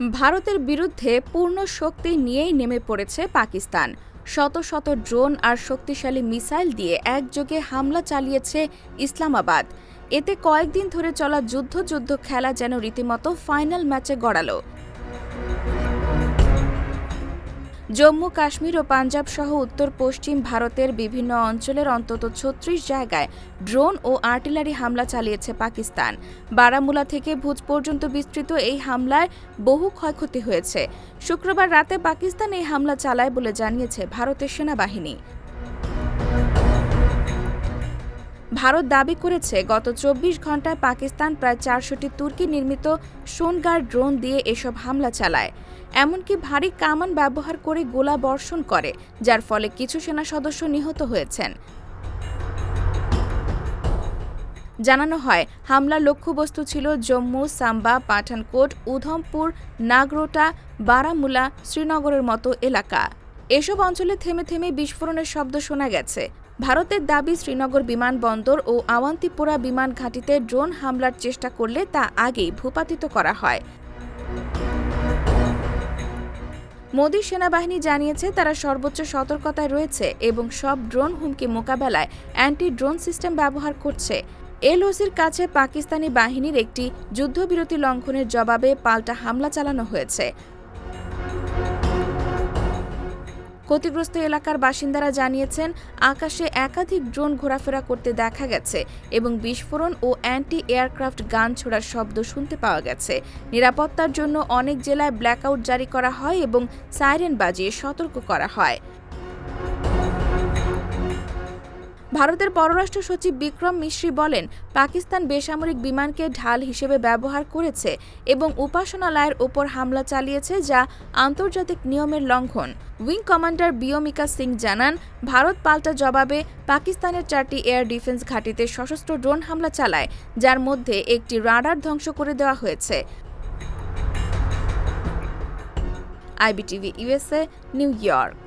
ভারতের বিরুদ্ধে পূর্ণ শক্তি নিয়েই নেমে পড়েছে পাকিস্তান। শত শত ড্রোন আর শক্তিশালী মিসাইল দিয়ে একযোগে হামলা চালিয়েছে ইসলামাবাদ। এতে কয়েকদিন ধরে চলা যুদ্ধ যুদ্ধ খেলা যেন রীতিমতো ফাইনাল ম্যাচে গড়ালো। জম্মু, কাশ্মীর ও পাঞ্জাব সহ উত্তর পশ্চিম ভারতের বিভিন্ন অঞ্চলের অন্তত ছত্রিশ জায়গায় ড্রোন ও আর্টিলারি হামলা চালিয়েছে পাকিস্তান। বারামুলা থেকে ভুজ পর্যন্ত বিস্তৃত এই হামলায় বহু ক্ষয়ক্ষতি হয়েছে। শুক্রবার রাতে পাকিস্তান এই হামলা চালায় বলে জানিয়েছে ভারতের সেনাবাহিনী। ভারত দাবি করেছে, গত চব্বিশ ঘন্টায় পাকিস্তান প্রায় চারশোটি তুর্কি নির্মিত সোনগার ড্রোন দিয়ে এসব হামলা চালায়। এমনকি ভারী কামান ব্যবহার করে গোলা বর্ষণ করে, যার ফলে কিছু সেনা সদস্য নিহত হয়েছেন। জানানো হয়, হামলার লক্ষ্যবস্তু ছিল জম্মু সাম্বা, পাঠানকোট, উধমপুর, নাগরোটা, বারামুলা, শ্রীনগরের মতো এলাকা। এসব অঞ্চলে থেমে থেমে বিস্ফোরণের শব্দ শোনা গেছে। ভারতের দাবি শ্রীনগর বিমানবন্দর ও আওয়ান্তিপুরা বিমান ঘাঁটিতে ড্রোন হামলার চেষ্টা করলে তা আগেই ভূপাতিত করা হয়। মোদী সেনাবাহিনী জানিয়েছে, তারা সর্বোচ্চ সতর্কতায় রয়েছে এবং সব ড্রোন হুমকি মোকাবেলায় অ্যান্টি ড্রোন সিস্টেম ব্যবহার করছে। এলওসির কাছে পাকিস্তানি বাহিনীর একটি যুদ্ধবিরতি লঙ্ঘনের জবাবে পাল্টা হামলা চালানো হয়েছে। ক্ষতিগ্রস্ত এলাকার বাসিন্দারা জানিয়েছেন, আকাশে একাধিক ড্রোন ঘোরাফেরা করতে দেখা গেছে এবং বিস্ফোরণ ও অ্যান্টি এয়ারক্রাফট গান ছোড়ার শব্দ শুনতে পাওয়া গেছে। নিরাপত্তার জন্য অনেক জেলায় ব্ল্যাকআউট জারি করা হয় এবং সাইরেন বাজিয়ে সতর্ক করা হয়। ভারতের পররাষ্ট্র সচিব বিক্রম মিশ্রি বলেন, পাকিস্তান বেসামরিক বিমানকে ঢাল হিসেবে ব্যবহার করেছে এবং উপাসনালয়ের ওপর হামলা চালিয়েছে যা আন্তর্জাতিক নিয়মের লঙ্ঘন। উইং কমান্ডার বিয়মিকা সিং জানান, ভারত পাল্টা জবাবে পাকিস্তানের চারটি এয়ার ডিফেন্স ঘাঁটিতে সশস্ত্র ড্রোন হামলা চালায়, যার মধ্যে একটি রাডার ধ্বংস করে দেওয়া হয়েছে। IBTV USA New York.